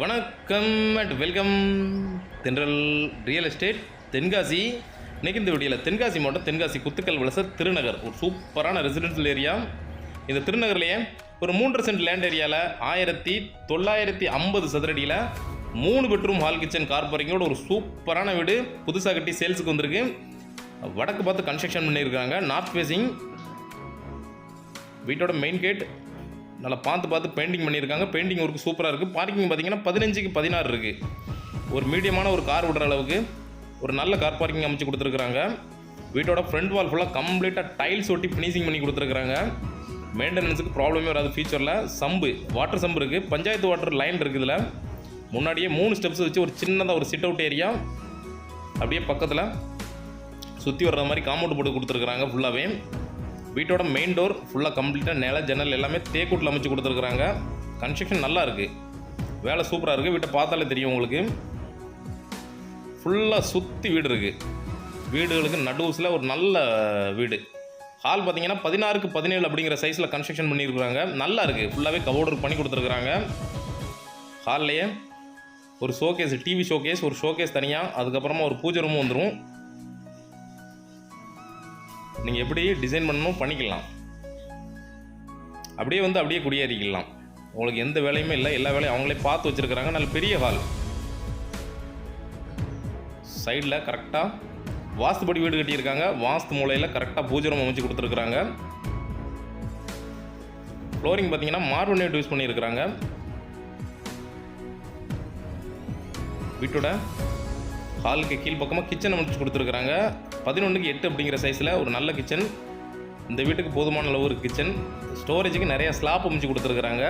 வணக்கம் and welcome Thendral real estate Tenkasi. இன்றைக்கி இந்த வீடியோவில் தென்காசி மாவட்டம் தென்காசி குத்துக்கல் வலச திருநகர். ஒரு சூப்பரான ரெசிடென்ஷியல் ஏரியா இந்த திருநகர்லேயே ஒரு மூன்று சென்ட் லேண்ட் ஏரியாவில் ஆயிரத்தி தொள்ளாயிரத்தி ஐம்பது சதுரடியில் மூணு பெட்ரூம் ஹால் கிச்சன் கார் பார்க்கிங்கோட ஒரு சூப்பரான வீடு. புதுசாக கட்டி சேல்ஸுக்கு வந்திருக்கு. வடக்கு பார்த்து கன்ஸ்ட்ரக்ஷன் பண்ணியிருக்காங்க. நார்த் ஃபேஸிங் வீட்டோட மெயின் கேட் நல்லா பார்த்து பார்த்து பெயிண்டிங் பண்ணியிருக்காங்க. பெயிண்டிங் ஒர்க் சூப்பராக இருக்குது பார்க்கிங் பார்த்திங்கன்னா பதினஞ்சுக்கு பதினாறு இருக்குது ஒரு மீடியமான ஒரு கார் விடுற அளவுக்கு ஒரு நல்ல கார் பார்க்கிங் அமைச்சு கொடுத்துருக்குறாங்க. வீட்டோட ஃப்ரண்ட் வால் ஃபுல்லாக கம்ப்ளீட்டாக டைல்ஸ் ஒட்டி ஃபினிஷிங் பண்ணி கொடுத்துருக்குறாங்க. மெயின்டெனன்ஸுக்கு ப்ராப்ளமே வராது ஃபியூச்சரில் சம்பு வாட்டர் சம்பு இருக்குது பஞ்சாயத்து வாட்டர் லைன் இருக்குது இதில். முன்னாடியே மூணு ஸ்டெப்ஸ் வச்சு ஒரு சின்னதாக ஒரு சிட் அவுட் ஏரியா அப்படியே பக்கத்தில் சுற்றி வர்ற மாதிரி காம்பவுண்ட் போட்டு கொடுத்துருக்குறாங்க ஃபுல்லாகவே வீட்டோட மெயின் டோர் ஃபுல்லாக கம்ப்ளீட்டாக நில ஜன்னல் எல்லாமே தேக்கூட்டில் அமைச்சு கொடுத்துருக்குறாங்க. கன்ஸ்ட்ரக்ஷன் நல்லா இருக்குது வேலை சூப்பராக இருக்குது வீட்டை பார்த்தாலே தெரியும் உங்களுக்கு. ஃபுல்லாக சுற்றி வீடு இருக்குது வீடுகளுக்கு நடுவுஸில் ஒரு நல்ல வீடு. ஹால் பார்த்தீங்கன்னா பதினாறுக்கு பதினேழு அப்படிங்கிற சைஸில் கன்ஸ்ட்ரக்ஷன் பண்ணியிருக்கிறாங்க. நல்லா இருக்குது ஃபுல்லாகவே கபோர்டர் பண்ணி கொடுத்துருக்குறாங்க. ஹால்லையே ஒரு ஷோகேஸ் டிவி ஷோகேஸ் ஒரு ஷோகேஸ் தனியாக அதுக்கப்புறமா ஒரு பூஜை ரூம் வந்துடும் நீங்கள் எப்படி டிசைன் பண்ணணும் பண்ணிக்கலாம். அப்படியே வந்து அப்படியே குடியேறிக்கலாம். உங்களுக்கு எந்த வேலையுமே இல்லை. எல்லா வேலையும் அவங்களே பார்த்து வச்சுருக்கிறாங்க. நல்ல பெரிய ஹால் சைடில் கரெக்டாக வாஸ்துபடி வீடு கட்டியிருக்காங்க. வாஸ்து மூலையில் கரெக்டாக பூஜை ரூம் அமைச்சு கொடுத்துருக்குறாங்க. ஃப்ளோரிங் பார்த்தீங்கன்னா மார்பனேட் யூஸ் பண்ணியிருக்கிறாங்க. வீட்டோட ஹாலுக்கு கீழ் பக்கமாக கிச்சன் அமைச்சு கொடுத்துருக்குறாங்க. பதினொன்றுக்கு எட்டு அப்படிங்கிற சைஸில் ஒரு நல்ல கிச்சன் இந்த வீட்டுக்கு போதுமான அளவு ஒரு கிச்சன் ஸ்டோரேஜுக்கு நிறைய ஸ்லாப் அமைச்சு கொடுத்துருக்குறாங்க.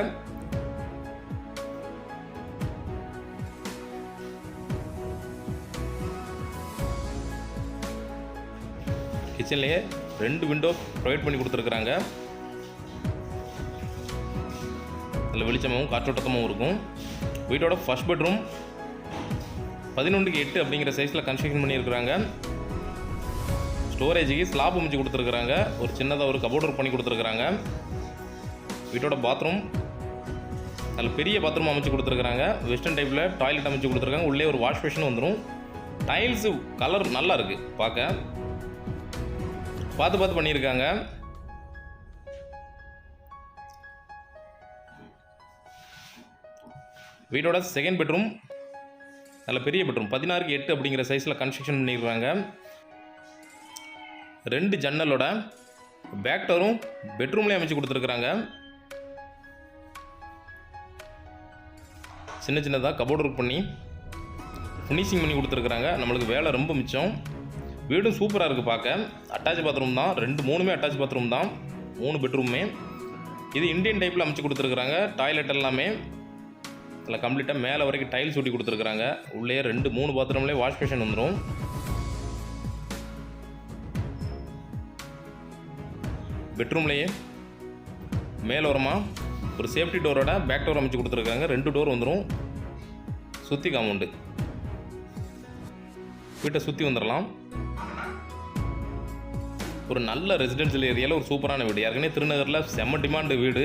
கிச்சன்லேயே ரெண்டு விண்டோ ப்ரொவைட் பண்ணி கொடுத்துருக்குறாங்க. அதில் வெளிச்சமாகவும் காற்றோட்டமாகவும் இருக்கும். வீட்டோட ஃபஸ்ட் பெட்ரூம் பதினொன்றுக்கு எட்டு அப்படிங்கிற சைஸில் கன்ஸ்ட்ரக்ஷன் பண்ணியிருக்கிறாங்க. ஸ்டோரேஜுக்கு ஸ்லாப் அமைச்சு கொடுத்துருக்குறாங்க. ஒரு சின்னதாக ஒரு கபோர்டர் பண்ணி கொடுத்துருக்குறாங்க. வீட்டோட பாத்ரூம் அதில் பெரிய பாத்ரூம் அமைச்சு கொடுத்துருக்குறாங்க. வெஸ்டர்ன் டைப்பில் டாய்லெட் அமைச்சு கொடுத்துருக்காங்க. உள்ளே ஒரு வாஷ் மிஷின் வந்துடும் டைல்ஸு கலர் நல்லா இருக்குது பார்க்க. பார்த்து பார்த்து பண்ணியிருக்காங்க. வீட்டோட செகண்ட் பெட்ரூம் அதில் பெரிய பெட்ரூம். பதினாறுக்கு எட்டு அப்படிங்கிற சைஸில் கன்ஸ்ட்ரக்ஷன் பண்ணிடுறாங்க ரெண்டு ஜன்னலோட பேக் டோரும் பெட்ரூம்லேயே அமைச்சு கொடுத்துருக்குறாங்க. சின்ன சின்னதாக கபோர்ட் ஒர்க் பண்ணி ஃபினிஷிங் பண்ணி கொடுத்துருக்குறாங்க. நம்மளுக்கு வேலை ரொம்ப மிச்சம். வீடும் சூப்பராக இருக்குது பார்க்க. அட்டாச் பாத்ரூம் தான். ரெண்டு மூணுமே அட்டாச் பாத்ரூம் தான். மூணு பெட்ரூமே இது இந்தியன் டைப்பில் அமைச்சு கொடுத்துருக்குறாங்க. டாய்லெட் எல்லாமே. அதில் கம்ப்ளீட்டாக மேலே வரைக்கும் டைல்ஸ் ஒட்டி கொடுத்துருக்குறாங்க. உள்ளே ரெண்டு மூணு பாத்ரூம்லேயே வாஷ் பேஷன் வந்துடும் பெட்ரூம்லேயே மேலோரமாக ஒரு சேஃப்டி டோரோட பேக் டோர் அமைச்சு கொடுத்துருக்காங்க. ரெண்டு டோர் வந்துடும் சுற்றி காமௌண்டு வீட்டை சுற்றி வந்துடலாம் ஒரு நல்ல ரெசிடென்ஷியல் ஏரியாவில் ஒரு சூப்பரான வீடு. ஏற்கனவே திருநகரில் செம்ம டிமாண்டு வீடு.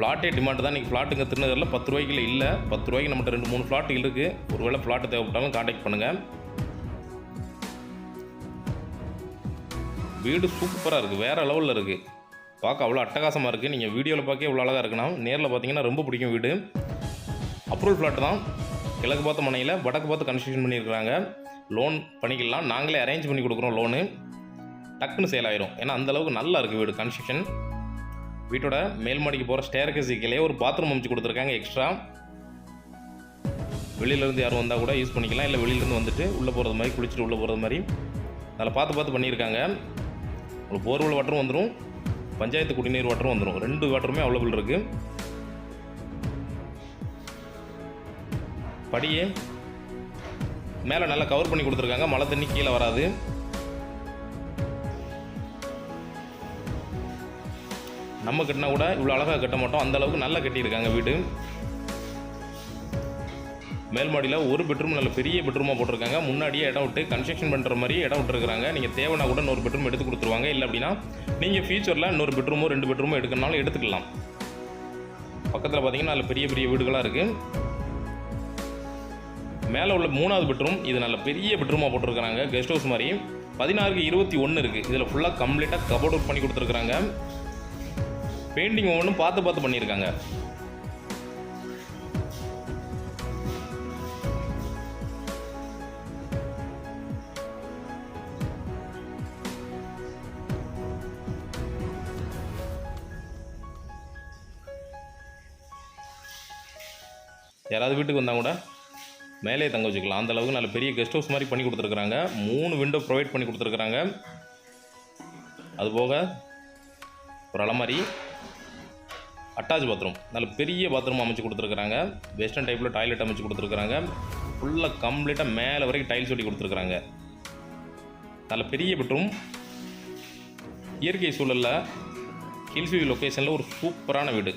ஃப்ளாட்டே டிமாண்ட் தான். இன்றைக்கி ஃப்ளாட்டுங்க திருநகரில் பத்து ரூபாய்க்குள்ள இல்லை. பத்து ரூபாய்க்கு நம்மகிட்ட ரெண்டு மூணு ஃப்ளாட் இருக்குது ஒருவேளை ஃப்ளாட்டு தேவைப்பட்டாலும் காண்டாக்ட் பண்ணுங்கள் வீடு சூப்பராக இருக்குது வேறு லெவலில் இருக்குது பார்க்க அவ்வளோ அட்டகாசமாக இருக்குது நீங்கள் வீடியோவில் பார்க்க இவ்வளோ அழகாக இருக்குன்னா நேரில் பார்த்தீங்கன்னா ரொம்ப பிடிக்கும் வீடு. அப்ரூவல் ஃப்ளாட் தான். கிழக்கு பார்த்த மனையில் வடக்கு பார்த்து கன்ஸ்ட்ரக்ஷன் பண்ணியிருக்கிறாங்க. லோன் பண்ணிக்கலாம். நாங்களே அரேஞ்ச் பண்ணி கொடுக்குறோம் லோனு டக்குன்னு சேல் ஆயிரும். ஏன்னா அந்த அளவுக்கு நல்லா இருக்குது வீடு கன்ஸ்ட்ரக்ஷன் வீட்டோட மேல் மாடிக்கு போகிற ஸ்டேர்கேஸ் ஒரு பாத்ரூம் அமைச்சு கொடுத்துருக்காங்க எக்ஸ்ட்ரா வெளியிலேருந்து யாரும் வந்தால் கூட யூஸ் பண்ணிக்கலாம். இல்லை வெளியிலேருந்து வந்துட்டு உள்ளே போகிறது மாதிரி குளிச்சுட்டு உள்ளே போகிறது மாதிரி. அதில் பார்த்து பார்த்து பண்ணியிருக்காங்க. ஒரு போர்வெல் வாட்டரும் வந்துடும் பஞ்சாயத்து குடிநீர் வாட்டரும் வந்துடும் ரெண்டு வாட்டருமே அவைலபிள் இருக்குது படியே மேலே நல்லா கவர் பண்ணி கொடுத்துருக்காங்க. மழை தண்ணி கீழே வராது. நம்ம கட்டினா கூட இவ்வளோ அழகாக கட்ட மாட்டோம். அந்த அளவுக்கு நல்லா கட்டியிருக்காங்க வீடு. மேல்மாடியில் ஒரு பெட்ரூம் நல்ல பெரிய பெட்ரூமாக போட்டிருக்காங்க. முன்னாடியே இடம் விட்டு கன்ஸ்ட்ரக்ஷன் பண்ணுற மாதிரி இடம் விட்டுருக்காங்க நீங்கள் தேவைன்னா கூட இன்னொரு பெட்ரூம் எடுத்து கொடுத்துருவாங்க. இல்லை அப்படின்னா நீங்கள் ஃபியூச்சரில் இன்னொரு பெட்ரூமோ ரெண்டு பெட்ரூமோ எடுக்கணும்னாலும் எடுத்துக்கலாம். பக்கத்தில் பார்த்தீங்கன்னா நல்ல பெரிய பெரிய வீடுகளாக இருக்குது மேலே உள்ள மூணாவது பெட்ரூம் இது நல்ல பெரிய பெட்ரூமாக போட்டிருக்கிறாங்க. கெஸ்ட் ஹவுஸ் மாதிரி. பதினாறுக்கு இருபத்தி ஒன்று இருக்குது இதில் ஃபுல்லாக கம்ப்ளீட்டாக கபோர்ட் ஒர்க் பண்ணி கொடுத்துருக்குறாங்க. பெயிண்டிங் ஒவ்வொன்றும் பார்த்து பார்த்து பண்ணியிருக்காங்க. யாராவது வீட்டுக்கு வந்தால் கூட மேலே தங்க வச்சுக்கலாம். அந்த அளவுக்கு நல்ல பெரிய கெஸ்ட் ஹவுஸ் மாதிரி பண்ணி கொடுத்துருக்குறாங்க. மூணு விண்டோ ப்ரொவைட் பண்ணி கொடுத்துருக்குறாங்க. அதுபோக ஒரு அலமாரி. Attach bathroom. நல்ல பெரிய பாத்ரூம் அமைச்சு கொடுத்துருக்குறாங்க. வெஸ்டர்ன் டைப்பில் டாய்லெட் அமைச்சு கொடுத்துருக்குறாங்க. ஃபுல்லாக கம்ப்ளீட்டாக மேலே வரைக்கும் டைல்ஸ் ஒட்டி கொடுத்துருக்குறாங்க. நல்ல பெரிய பெட்ரூம் இயற்கை சூழலில் ஹில்ஸ்வியூ லொக்கேஷனில் ஒரு சூப்பரான வீடு.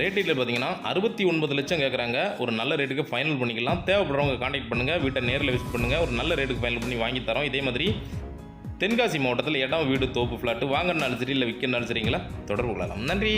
ரேட்டில் பார்த்தீங்கன்னா அறுபத்தி ஒன்பது லட்சம் கேட்குறாங்க ஒரு நல்ல ரேட்டுக்கு ஃபைனல் பண்ணிக்கலாம். தேவைப்படுறவங்க காண்டாக்ட் பண்ணுங்கள் வீட்டை நேரில் விசிட் பண்ணுங்கள் ஒரு நல்ல ரேட்டுக்கு ஃபைனல் பண்ணி வாங்கி தரோம். இதே மாதிரி தென்காசி மாவட்டத்தில் இடம் வீடு தோப்பு ஃப்ளாட்டு வாங்கினாலும் சரி இல்லை விற்கனாலும் சரிங்களா தொடர்பு கொள்ளலாம். நன்றி!